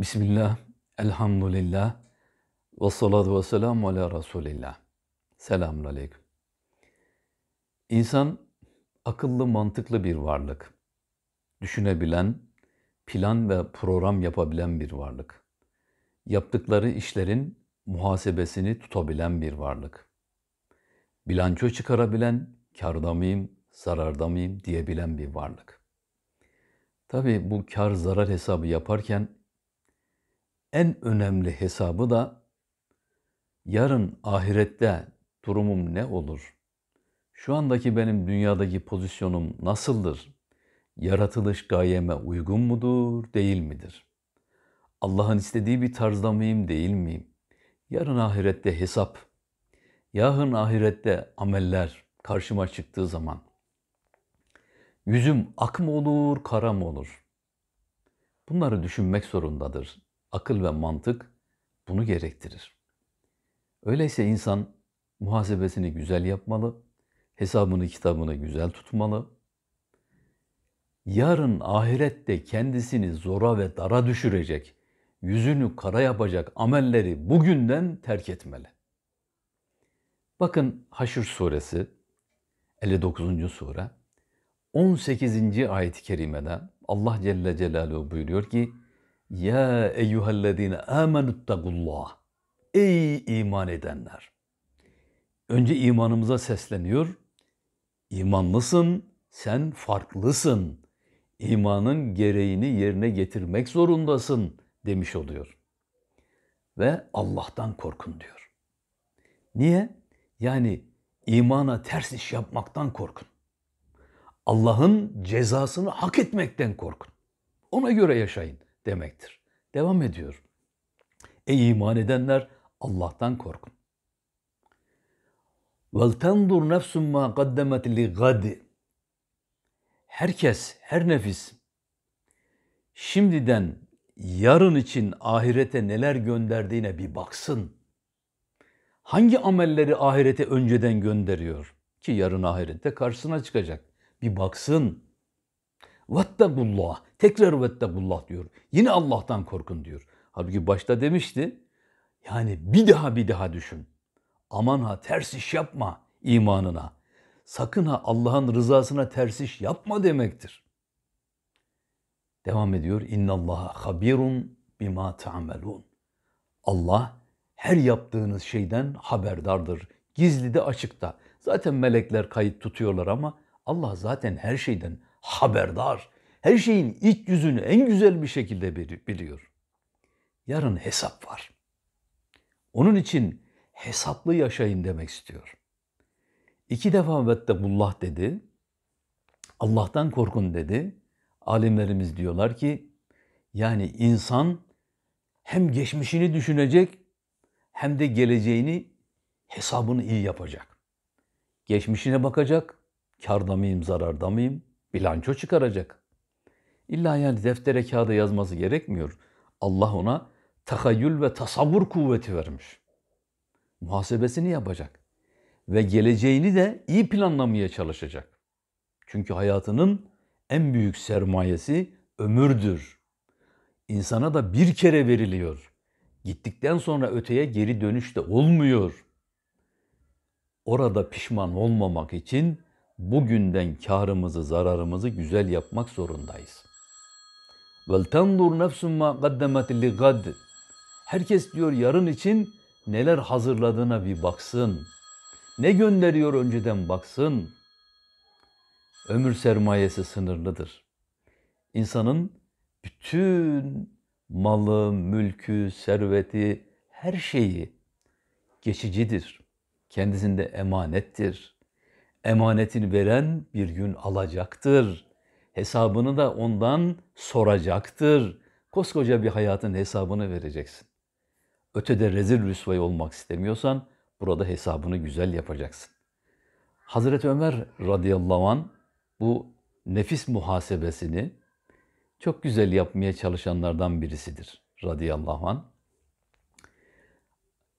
Bismillah, elhamdülillah, ve salatu ve selamu ala Resulillah. Selamun aleyküm. İnsan akıllı, mantıklı bir varlık. Düşünebilen, plan ve program yapabilen bir varlık. Yaptıkları işlerin muhasebesini tutabilen bir varlık. Bilanço çıkarabilen, karda mıyım, zararda mıyım diyebilen bir varlık. Tabi bu kar zarar hesabı yaparken en önemli hesabı da yarın ahirette durumum ne olur? Şu andaki benim dünyadaki pozisyonum nasıldır? Yaratılış gayeme uygun mudur, değil midir? Allah'ın istediği bir tarzda mıyım, değil miyim? Yarın ahirette hesap, yarın ahirette ameller karşıma çıktığı zaman yüzüm ak mı olur, kara mı olur? Bunları düşünmek zorundadır. Akıl ve mantık bunu gerektirir. Öyleyse insan muhasebesini güzel yapmalı, hesabını kitabını güzel tutmalı. Yarın ahirette kendisini zora ve dara düşürecek, yüzünü kara yapacak amelleri bugünden terk etmeli. Bakın Haşr suresi 59. sure 18. ayet-i kerimede Allah Celle Celaluhu buyuruyor ki Ya eyyühellezine amenüttegullah Ey iman edenler! Önce imanımıza sesleniyor. İmanlısın, sen farklısın. İmanın gereğini yerine getirmek zorundasın demiş oluyor. Ve Allah'tan korkun diyor. Niye? Yani imana ters iş yapmaktan korkun. Allah'ın cezasını hak etmekten korkun. Ona göre yaşayın demektir. Devam ediyor. Ey iman edenler Allah'tan korkun. وَلْتَنْظُرْ نَفْسٌ مَا قَدَّمَتْ لِغَدِ Herkes, her nefis şimdiden yarın için ahirete neler gönderdiğine bir baksın. Hangi amelleri ahirete önceden gönderiyor ki yarın ahirette karşısına çıkacak? Bir baksın. Vettegullah. Tekrar vettegullah diyor. Yine Allah'tan korkun diyor. Halbuki başta demişti. Yani bir daha bir daha düşün. Aman ha ters iş yapma imanına. Sakın ha Allah'ın rızasına ters iş yapma demektir. Devam ediyor. İnnallaha habirun bima ta'melun. Allah her yaptığınız şeyden haberdardır. Gizli de açıkta. Zaten melekler kayıt tutuyorlar ama Allah zaten her şeyden haberdar. Her şeyin iç yüzünü en güzel bir şekilde biliyor. Yarın hesap var. Onun için hesaplı yaşayın demek istiyor. İki defa vettegullah dedi. Allah'tan korkun dedi. Alimlerimiz diyorlar ki yani insan hem geçmişini düşünecek hem de geleceğini hesabını iyi yapacak. Geçmişine bakacak, karda mıyım, zararda mıyım, bilanço çıkaracak. İlla yani deftere kağıda yazması gerekmiyor. Allah ona takayyül ve tasavvur kuvveti vermiş. Muhasebesini yapacak. Ve geleceğini de iyi planlamaya çalışacak. Çünkü hayatının en büyük sermayesi ömürdür. İnsana da bir kere veriliyor. Gittikten sonra öteye geri dönüş de olmuyor. Orada pişman olmamak için bugünden karımızı, zararımızı güzel yapmak zorundayız. Nefsun ma qaddemet li gad. Herkes diyor yarın için neler hazırladığına bir baksın. Ne gönderiyor önceden baksın. Ömür sermayesi sınırlıdır. İnsanın bütün malı, mülkü, serveti, her şeyi geçicidir. Kendisinde emanettir. Emanetini veren bir gün alacaktır. Hesabını da ondan soracaktır. Koskoca bir hayatın hesabını vereceksin. Ötede rezil rüsvay olmak istemiyorsan burada hesabını güzel yapacaksın. Hazreti Ömer radıyallahu an bu nefis muhasebesini çok güzel yapmaya çalışanlardan birisidir radıyallahu an.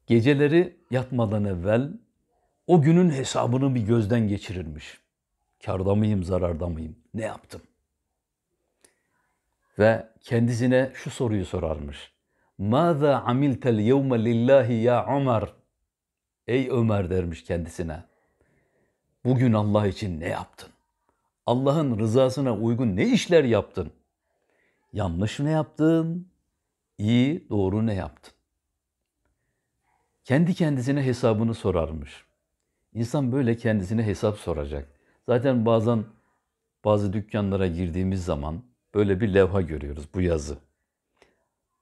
Geceleri yatmadan evvel o günün hesabını bir gözden geçirirmiş. Karda mıyım, zararda mıyım? Ne yaptım? ve kendisine şu soruyu sorarmış. Mâzâ amiltel yevme lillahi ya Ömer? Ey Ömer dermiş kendisine. Bugün Allah için ne yaptın? Allah'ın rızasına uygun ne işler yaptın? Yanlış ne yaptın? İyi, doğru ne yaptın? Kendi kendisine hesabını sorarmış. İnsan böyle kendisine hesap soracak. Zaten bazen bazı dükkanlara girdiğimiz zaman böyle bir levha görüyoruz bu yazı.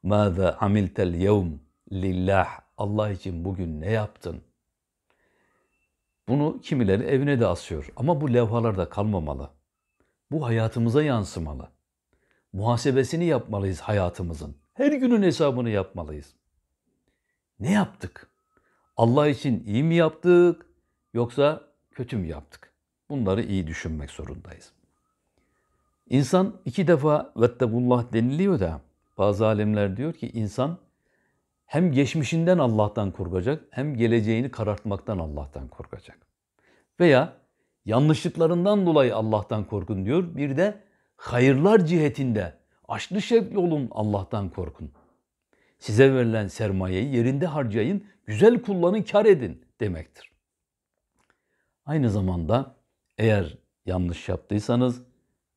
Mâzâ amiltel yevm lillah. Allah için bugün ne yaptın? Bunu kimileri evine de asıyor. Ama bu levhalarda kalmamalı. Bu hayatımıza yansımalı. Muhasebesini yapmalıyız hayatımızın. Her günün hesabını yapmalıyız. Ne yaptık? Allah için iyi mi yaptık yoksa kötü mü yaptık? Bunları iyi düşünmek zorundayız. İnsan iki defa vettegullah deniliyor da bazı alimler diyor ki insan hem geçmişinden Allah'tan korkacak hem geleceğini karartmaktan Allah'tan korkacak. Veya yanlışlıklarından dolayı Allah'tan korkun diyor. Bir de hayırlar cihetinde aşlı şevkli olun Allah'tan korkun. Size verilen sermayeyi yerinde harcayın, güzel kullanın, kar edin demektir. Aynı zamanda eğer yanlış yaptıysanız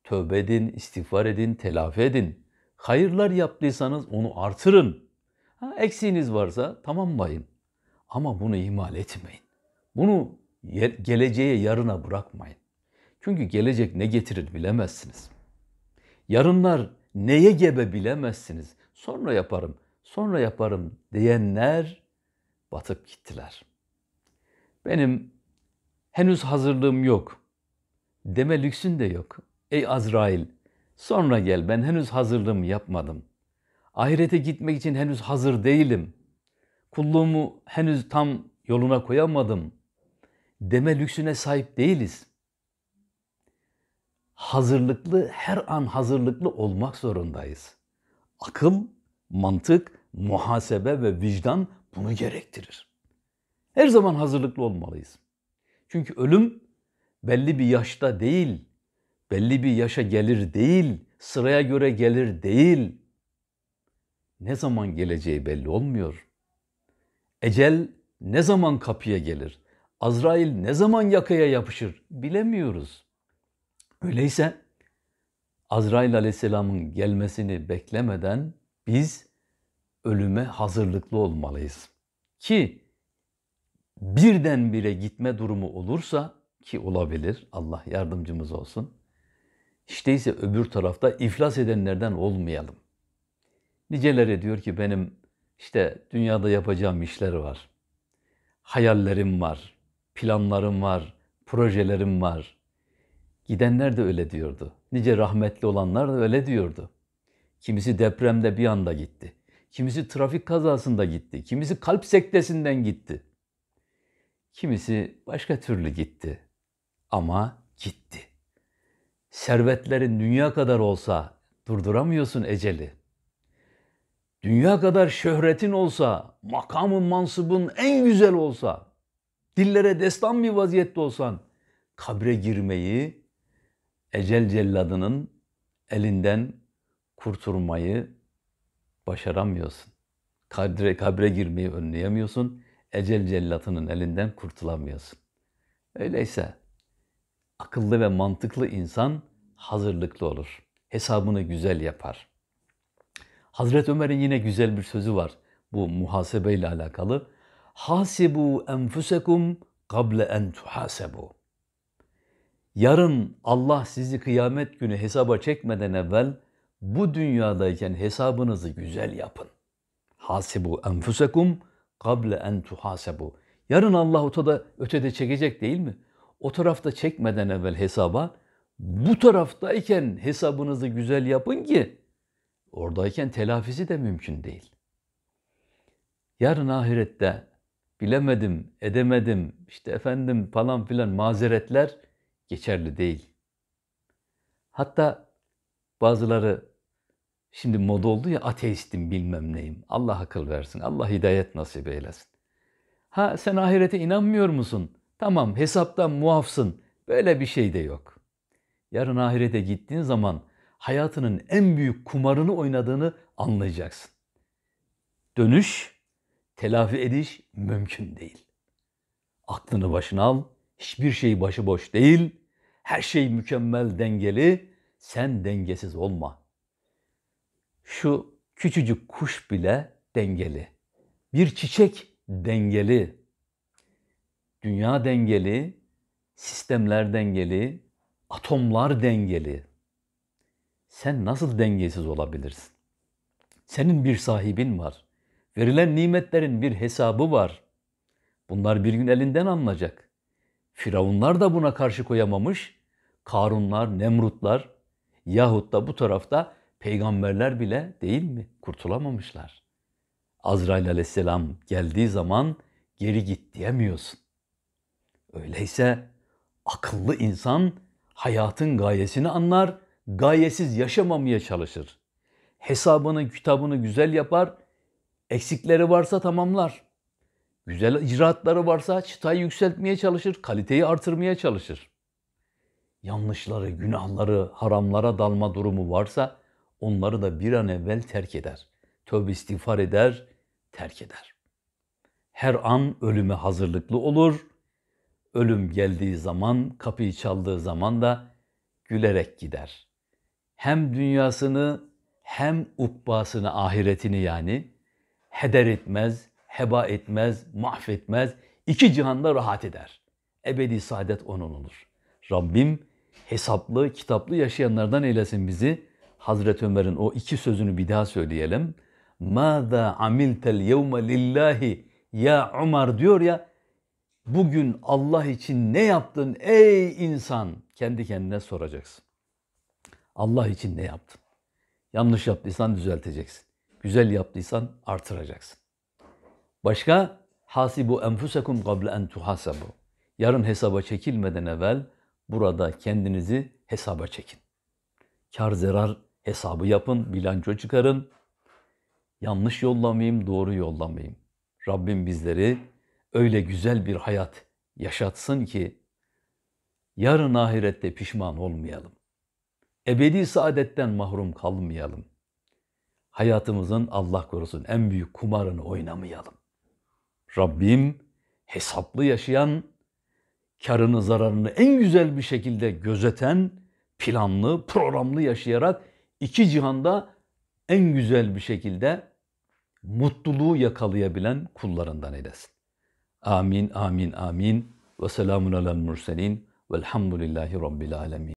tövbe edin, istiğfar edin, telafi edin. Hayırlar yaptıysanız onu artırın. Ha, eksiğiniz varsa tamamlayın. Ama bunu ihmal etmeyin. Bunu geleceğe yarına bırakmayın. Çünkü gelecek ne getirir bilemezsiniz. Yarınlar neye gebe bilemezsiniz. Sonra yaparım, sonra yaparım diyenler batıp gittiler. Benim henüz hazırlığım yok. Deme lüksün de yok. Ey Azrail, sonra gel ben henüz hazırlığımı yapmadım. Ahirete gitmek için henüz hazır değilim. Kulluğumu henüz tam yoluna koyamadım. Deme lüksüne sahip değiliz. Hazırlıklı, her an hazırlıklı olmak zorundayız. Akıl, mantık, muhasebe ve vicdan bunu gerektirir. Her zaman hazırlıklı olmalıyız. Çünkü ölüm belli bir yaşta değil, belli bir yaşa gelir değil, sıraya göre gelir değil. Ne zaman geleceği belli olmuyor. Ecel ne zaman kapıya gelir? Azrail ne zaman yakaya yapışır? Bilemiyoruz. Öyleyse Azrail aleyhisselamın gelmesini beklemeden biz ölüme hazırlıklı olmalıyız. Ki birdenbire gitme durumu olursa ki olabilir Allah yardımcımız olsun. İşte ise öbür tarafta iflas edenlerden olmayalım. Niceleri diyor ki benim işte dünyada yapacağım işler var. Hayallerim var, planlarım var, projelerim var. Gidenler de öyle diyordu. Nice rahmetli olanlar da öyle diyordu. Kimisi depremde bir anda gitti. Kimisi trafik kazasında gitti. Kimisi kalp sektesinden gitti. Kimisi başka türlü gitti. Ama gitti. Servetlerin dünya kadar olsa durduramıyorsun eceli. Dünya kadar şöhretin olsa, makamın, mansıbın en güzel olsa, dillere destan bir vaziyette olsan, kabre girmeyi, ecel celladının elinden kurtulmayı başaramıyorsun. Kabre, kabre girmeyi önleyemiyorsun. Ecel cellatının elinden kurtulamıyorsun. Öyleyse akıllı ve mantıklı insan hazırlıklı olur. Hesabını güzel yapar. Hazreti Ömer'in yine güzel bir sözü var bu muhasebe ile alakalı. Hasibu enfusekum kable en tuhasebu. Yarın Allah sizi kıyamet günü hesaba çekmeden evvel bu dünyadayken hesabınızı güzel yapın. Hasibu enfusekum kable en tuhasebu. Yarın Allah ötede, ötede çekecek değil mi? O tarafta çekmeden evvel hesaba bu taraftayken hesabınızı güzel yapın ki oradayken telafisi de mümkün değil. Yarın ahirette bilemedim, edemedim, işte efendim falan filan mazeretler geçerli değil. Hatta bazıları şimdi moda oldu ya ateistim bilmem neyim. Allah akıl versin, Allah hidayet nasip eylesin. Ha sen ahirete inanmıyor musun? Tamam hesaptan muafsın. Böyle bir şey de yok. Yarın ahirete gittiğin zaman hayatının en büyük kumarını oynadığını anlayacaksın. Dönüş, telafi ediş mümkün değil. Aklını başına al, hiçbir şey başıboş değil, her şey mükemmel dengeli, sen dengesiz olma. Şu küçücük kuş bile dengeli. Bir çiçek dengeli. Dünya dengeli, sistemler dengeli, atomlar dengeli. Sen nasıl dengesiz olabilirsin? Senin bir sahibin var. Verilen nimetlerin bir hesabı var. Bunlar bir gün elinden alınacak. Firavunlar da buna karşı koyamamış. Karunlar, Nemrutlar yahut da bu tarafta peygamberler bile değil mi? Kurtulamamışlar. Azrail aleyhisselam geldiği zaman geri git diyemiyorsun. Öyleyse akıllı insan hayatın gayesini anlar, gayesiz yaşamamaya çalışır. Hesabını, kitabını güzel yapar, eksikleri varsa tamamlar. Güzel icraatları varsa çıtayı yükseltmeye çalışır, kaliteyi artırmaya çalışır. Yanlışları, günahları, haramlara dalma durumu varsa onları da bir an evvel terk eder. Tövbe istiğfar eder, terk eder. Her an ölüme hazırlıklı olur. Ölüm geldiği zaman, kapıyı çaldığı zaman da gülerek gider. Hem dünyasını hem ukbasını, ahiretini yani heder etmez, heba etmez, mahvetmez. İki cihanda rahat eder. Ebedi saadet onun olur. Rabbim hesaplı, kitaplı yaşayanlardan eylesin bizi. Hazreti Ömer'in o iki sözünü bir daha söyleyelim. Mâzâ amiltel yevme lillahi ya Ömer diyor ya bugün Allah için ne yaptın ey insan? Kendi kendine soracaksın. Allah için ne yaptın? Yanlış yaptıysan düzelteceksin. Güzel yaptıysan artıracaksın. Başka hasibu enfusekum qabla en tuhasabu. Yarın hesaba çekilmeden evvel burada kendinizi hesaba çekin. Kar zarar hesabı yapın, bilanço çıkarın. Yanlış yollamayayım, doğru yollamayayım. Rabbim bizleri öyle güzel bir hayat yaşatsın ki yarın ahirette pişman olmayalım. Ebedi saadetten mahrum kalmayalım. Hayatımızın Allah korusun en büyük kumarını oynamayalım. Rabbim hesaplı yaşayan, karını zararını en güzel bir şekilde gözeten, planlı, programlı yaşayarak iki cihanda en güzel bir şekilde mutluluğu yakalayabilen kullarından eylesin. Amin, amin, amin. Ve selamun alel murselin. Velhamdülillahi Rabbil alemin.